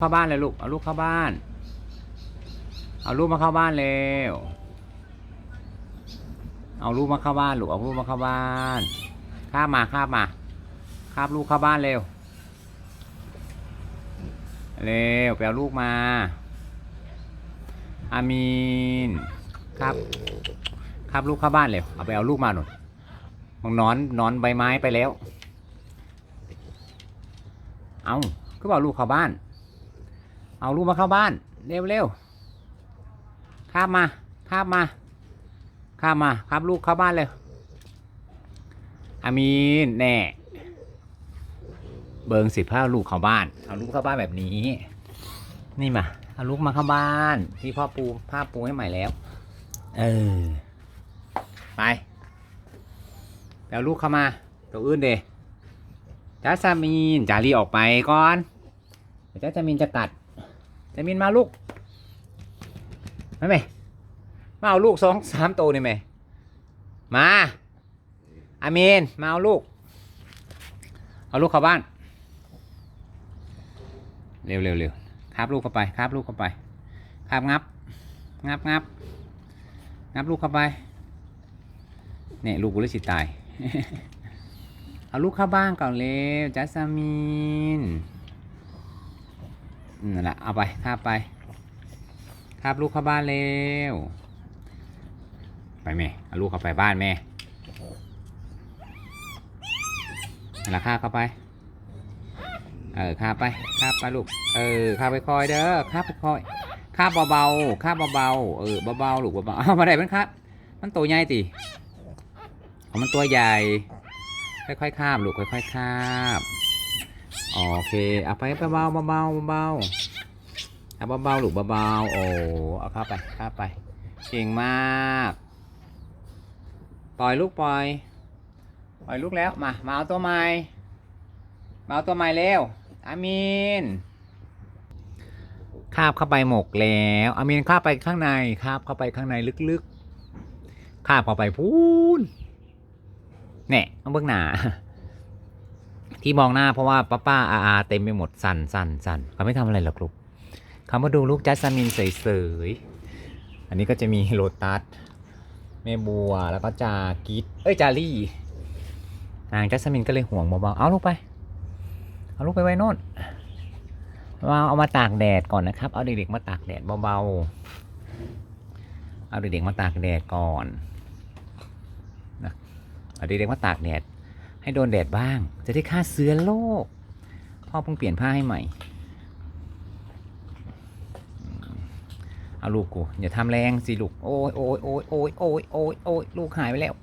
เข้าบ้านเลยลูก เอาลูกเข้าบ้าน เอาลูกมาเข้าบ้านเร็ว เอาลูกมาเข้าบ้านลูก เอาลูกมาเข้าบ้านข้ามมาข้ามมาคาบลูกเข้าบ้านเร็ว เร็วไปเอาลูกมา อามีนครับครับลูกเข้าบ้านเร็ว เอาไปเอาลูกมาหน่อยมองนอนนอนใบไม้ไปแล้ว เอาก็บอกลูกเข้าบ้าน เอาลูกมาเข้าบ้าน เร็วเร็วข้ามมาข้ามมาข้ามมาครับลูกเข้าบ้านเลยอามีนแน่ เบิงสิบห้าลูกเข้าบ้าน เอาลูกเข้าบ้านแบบนี้ นี่มาเอาลูกมาเข้าบ้านที่พ่อปูผ้าปูให้ใหม่แล้ว เออ ไปไปเอาลูกเข้ามาตัวอื่นเดจ้าซามีนจารีออกไปก่อนเดี๋ยวจ้าซามีนจะกัด จามีนมาลูกมาไหมมาเอาลูกสองสามตัวนี่ไหมมาอามีนมาเอาลูก เอาลูกเข้าบ้าน เร็วเร็วเร็วคาบลูกเข้าไปคาบลูกเข้าไปคาบงับ งับงับงับลูกเข้าไปเนี่ยลูกกูเลยสิตาย เอาลูกเข้าบ้านก่อนเร็วจัสมิน นั่นแหละเอาไปคาบไปคาบลูกเข้าบ้านเร็วไปแม่เอาลูกเข้าไปบ้านแม่นั่นแหละคาบเข้าไปเออคาบไปคาบไปลูกเออคาบไปคอยเด้อคาบไปคอยคาบเบาๆคาบเบาๆเออเบาๆลูกเบาๆเอามาได้มันครับมันตัวใหญ่ติเอามันตัวใหญ่ ค่อยๆคาบลูกค่อยๆคาบ โอเคเอาไปเบาๆเบาเบาเอาเบาๆลูกเบาๆโอ้เอาเข้าไปเข้าไป เก่งมาก ปล่อยลูกปล่อย ปล่อยลูกแล้ว มา มาเอาตัวใหม่ มาเอาตัวใหม่เร็ว อามีนคาบเข้าไปหมกแล้ว อามีนคาบไปข้างใน คาบเข้าไปข้างในลึกๆ คาบเข้าไปพูนแน่ต้องเบื้องหน้า ที่มองหน้าเพราะว่าป้าป้าอาอาเต็มไปหมดสั่นสั่นสั่นเขาไม่ทำอะไรหรอกลูกเขามาดูลูกจัสมินเสยๆอันนี้ก็จะมีโลตัสเมบัวแล้วก็จากิดเอ้ยจารี่นางจัสมินก็เลยห่วงเบาๆเอาลูกไป เอาลูกไปไว้โน่นเอาเอามาตากแดดก่อนนะครับ เอาเด็กๆมาตากแดดเบาๆ เอาเด็กๆมาตากแดดก่อนนะเอาเด็กๆมาตากแดด ให้โดนแดดบ้าง จะได้ฆ่าเสื้อโลก พ่อเพิ่งเปลี่ยนผ้าให้ใหม่ เอาลูกกูอย่าทำแรงสิลูก โอ้ยโอ้ยโอ้ยโอ้ยโอ้ยโอ้ยลูกหายไปแล้ว